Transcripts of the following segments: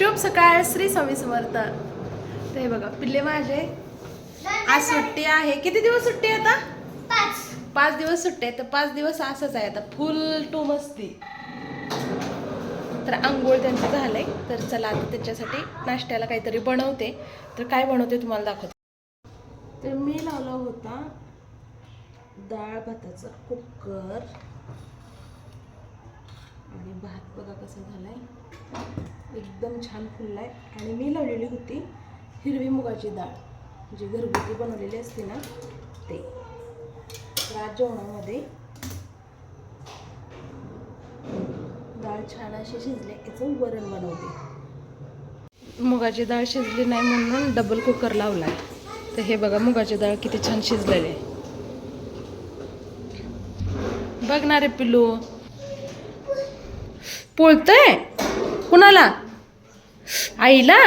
शुभ सकाळ श्री स्वामी समर्थ. ते बघा पिल्ले माझे. आज सुट्टी आहे. किती दिवस सुट्टी आहे आता? पाच. पाच दिवस सुट्टी आहे. तर पाच दिवस असंच आहे. आता फुल टू मस्ती. तर आंघोळ त्यांचं झालंय. तर चला आता त्याच्यासाठी नाश्त्याला काहीतरी बनवते. तर काय बनवते तुम्हाला दाखवते. तर मी लावला होता डाळ भाताचा कुकर. आणि भात बघा कसा झालाय. एकदम छान फुललाय. आणि मी लावलेली होती हिरवी मुगाची डाळ. जी घरगुती बनवलेली असते ना ते. तर आज जेवणामध्ये डाळ छान अशी शिजले. याचं वरण बनवते. मुगाची डाळ शिजली नाही म्हणून डबल कुकर लावलाय. तर हे बघा मुगाची डाळ किती छान शिजलेली आहे. बघणारे पिल्लू. पोळतंय? कुणाला? आईला?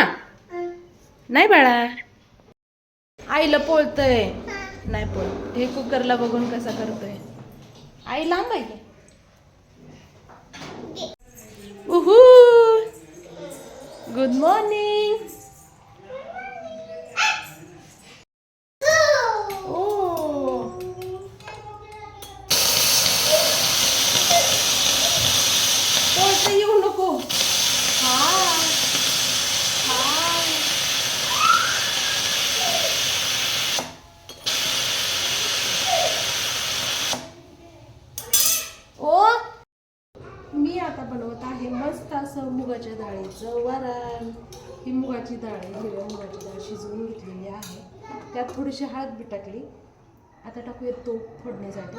नाही बाळा. आईला पोळतय. नाही पोळ. हे कुकरला बघून कसा करतोय. आई लांब आहे गुड मॉर्निंग ओ पोळत येऊ नको हाय हाय ओ मी आता बनवत आहे मस्त असं मुगाच्या डाळीचं वरण. ही मुगाची डाळ आहे हिरव्या मुगाची डाळ शिजवून घेतलेली आहे. त्यात थोडीशी हळद बी टाकली आता टाकूया तूप फोडण्यासाठी.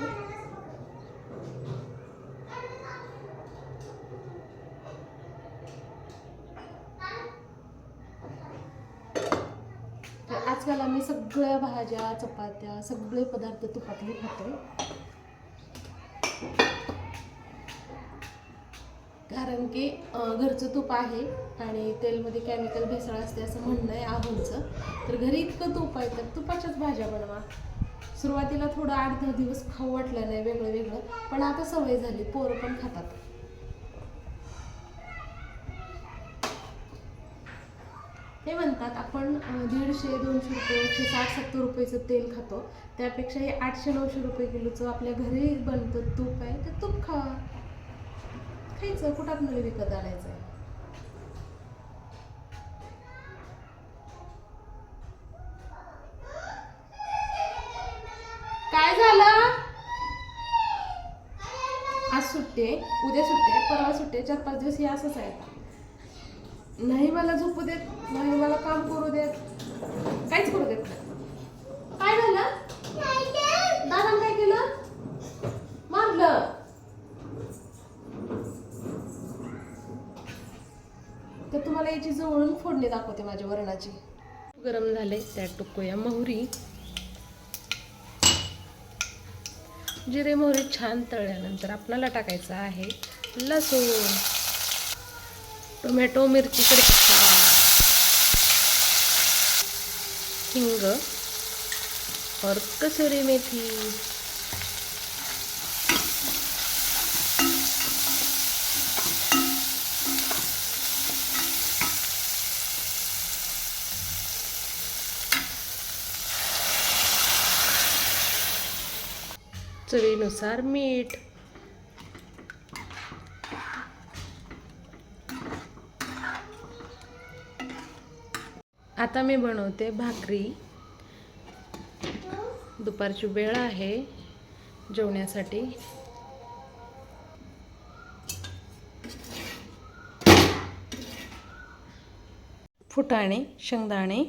तर आजकाल आम्ही सगळ्या भाज्या चपात्या सगळे पदार्थ तुपातले खातो कारण की घरचं तूप आहे आणि तेलमध्ये केमिकल भेसळ असते असं म्हणणं आहे आहोंचं तर घरी इतकं तूप आहे तर तुपाच्याच भाज्या बनवा. सुरुवातीला थोडं आठ दहा दिवस खाऊ वाटलं नाही वेगळं वेगळं पण आता सवय झाली पोरं पण खातात. ते म्हणतात आपण दीडशे दोनशे रुपये एकशे साठ सत्तर रुपयेचं तेल खातो. त्यापेक्षा हे आठशे नऊशे रुपये किलोचं आपल्या घरी बनतं तूप आहे तर तूप खावा. खायचं कुठं आपल्याला विकत आणायचं आहे काय झालं? आज सुट्टी उद्या सुट्टी परवा सुट्टे चार पाच दिवस हे असंच आहे नाही मला झोपू देत. नाही मला काम करू देत. काहीच करू देत नाही. काय झालं दादा काय केलं मारलं तर तुम्हाला याची जवळून फोडणी दाखवते माझ्या वरणाची. गरम झाले त्यात टाकूया मोहरी. जिरे मोहरी छान तळल्यानंतर आपल्याला टाकायचं आहे लसूण. टोमॅटो मिरची हिंग और कसुरी मेथी. चवीनुसार मीठ. आता मी बनवते भाकरी. दुपारची वेळ आहे जेवण्यासाठी. फुटाणे शेंगदाणे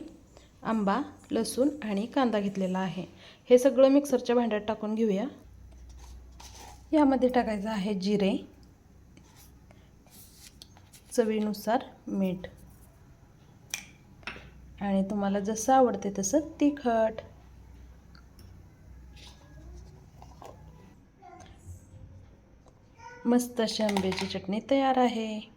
आंबा लसूण आणि कांदा घेतलेला आहे. हे सगळं मिक्सरच्या भांड्यात टाकून घेऊया. यामध्ये टाकायचं आहे जिरे. चवीनुसार मीठ. आणि तुम्हाला जसं आवडते तसं तिखट. मस्त अशी आंब्याची चटणी तयार आहे.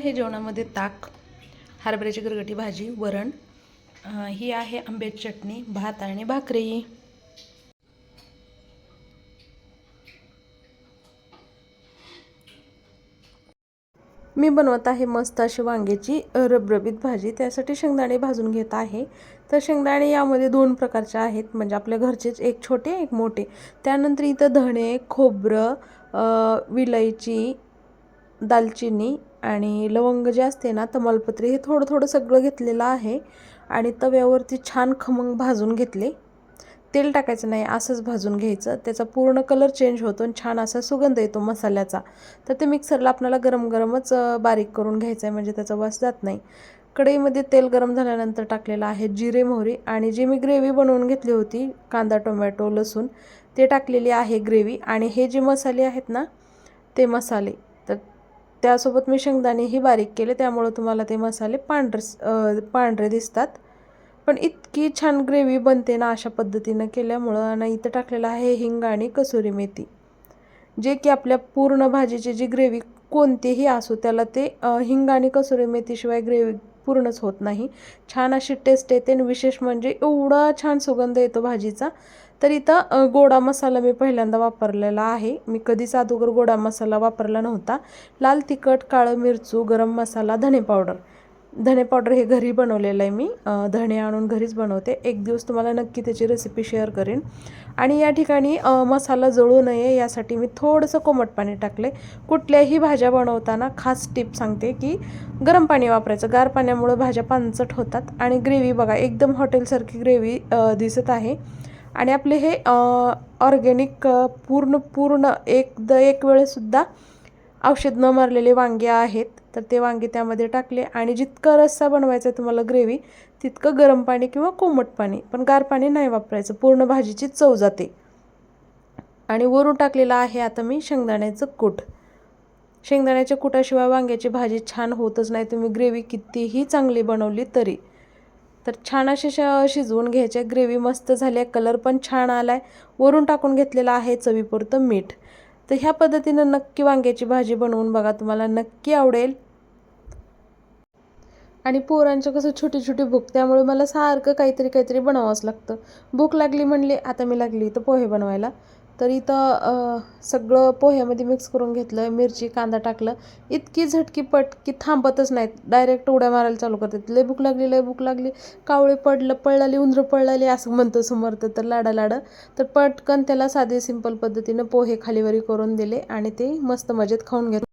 आहे जेवणामध्ये ताक हरभऱ्याची गरगटी भाजी वरण ही आहे आंब्याची चटणी भात आणि भाकरी. मी बनवत आहे मस्त अशी वांग्याची रबरबीत भाजी. त्यासाठी शेंगदाणे भाजून घेत आहे. तर शेंगदाणे यामध्ये दोन प्रकारचे आहेत. म्हणजे आपल्या घरचेच एक छोटे एक मोठे. त्यानंतर इथं धणे खोबरं विलायची दालचिनी आणि लवंग जे असते ना तमालपत्री हे थोडं थोडं सगळं घेतलेलं आहे. आणि तव्यावरती छान खमंग भाजून घेतले. तेल टाकायचं नाही असंच भाजून घ्यायचं. त्याचा पूर्ण कलर चेंज होतो आणि छान असा सुगंध येतो मसाल्याचा. तर ते मिक्सरला आपल्याला गरम गरमच बारीक करून घ्यायचं आहे म्हणजे त्याचा वास जात नाही. कढईमध्ये तेल गरम झाल्यानंतर टाकलेलं आहे जिरे मोहरी. आणि जी मी ग्रेव्ही बनवून घेतली होती कांदा टोमॅटो लसूण ते टाकलेली आहे ग्रेव्ही. आणि हे जे मसाले आहेत ना ते मसाले. त्यासोबत मी शेंगदाणेही बारीक केले त्यामुळं तुम्हाला ते मसाले पांढरे पांढरे दिसतात. पण इतकी छान ग्रेव्ही बनते ना अशा पद्धतीनं केल्यामुळं आणि इथं टाकलेलं आहे हिंग आणि कसुरी मेथी. जे की आपल्या पूर्ण भाजीची जी ग्रेव्ही कोणतीही असो त्याला ते हिंग आणि कसुरी मेथीशिवाय ग्रेव्ही पूर्णच होत नाही. छान अशी टेस्ट येते आणि विशेष म्हणजे एवढा छान सुगंध येतो भाजीचा तर इथं गोडा मसाला मी पहिल्यांदा वापरलेला आहे. मी कधीच अगोदर गोडा मसाला वापरला नव्हता. लाल तिखट काळं मिरचू गरम मसाला धणे पावडर. धणे पावडर हे घरी बनवलेलं आहे मी. धणे आणून घरीच बनवते. एक दिवस तुम्हाला नक्की त्याची रेसिपी शेअर करेन. आणि या ठिकाणी मसाला जळू नये यासाठी मी थोडंसं कोमट पाणी टाकले. कुठल्याही भाज्या बनवताना खास टिप सांगते की गरम पाणी वापरायचं. गार पाण्यामुळं भाज्या पानचट होतात. आणि ग्रेव्ही बघा एकदम हॉटेलसारखी ग्रेव्ही दिसत आहे. आणि आपले हे ऑर्गेनिक पूर्ण पूर्ण एक द एक वेळेसुद्धा औषध न मारलेले वांगे आहेत. तर ते वांगे त्यामध्ये टाकले आणि जितकं रस्सा बनवायचा आहे तुम्हाला ग्रेव्ही तितकं गरम पाणी किंवा कोमट पाणी पण गार पाणी नाही वापरायचं. पूर्ण भाजीची चव जाते. आणि वरून टाकलेलं आहे आता मी शेंगदाण्याचं कूट. शेंगदाण्याच्या कुटाशिवाय वांग्याची भाजी छान होतच नाही. तुम्ही ग्रेव्ही कितीही चांगली बनवली तरी. तर छान असे श शिजवून घ्यायचे. ग्रेव्ही मस्त झाली आहे कलर पण छान आला आहे वरून टाकून घेतलेला आहे चवीपुरतं मीठ. तर ह्या पद्धतीनं नक्की वांग्याची भाजी बनवून बघा तुम्हाला नक्की आवडेल. आणि पोरांचं कसं छोटी छोटी भूक त्यामुळे मला सारखं काहीतरी काहीतरी बनवावंच लागतं. भूक लागली म्हणली आता मी लागली तर पोहे बनवायला. तर इथं सगळं पोह्यामध्ये मिक्स करून घेतलं मिरची कांदा टाकलं. इतकी झटकीपट की थांबतच नाहीत. डायरेक्ट उड्या मारायला चालू करतात. लय भूक लागली लय भूक लागली. कावळे पडलं पळाली उंदरं पळाली असं म्हणतो समर्थ तर लाडा लाडं. तर पटकन त्याला साधे सिंपल पद्धतीनं पोहे खालीवरी करून दिले आणि ते मस्त मजेत खाऊन घेतले.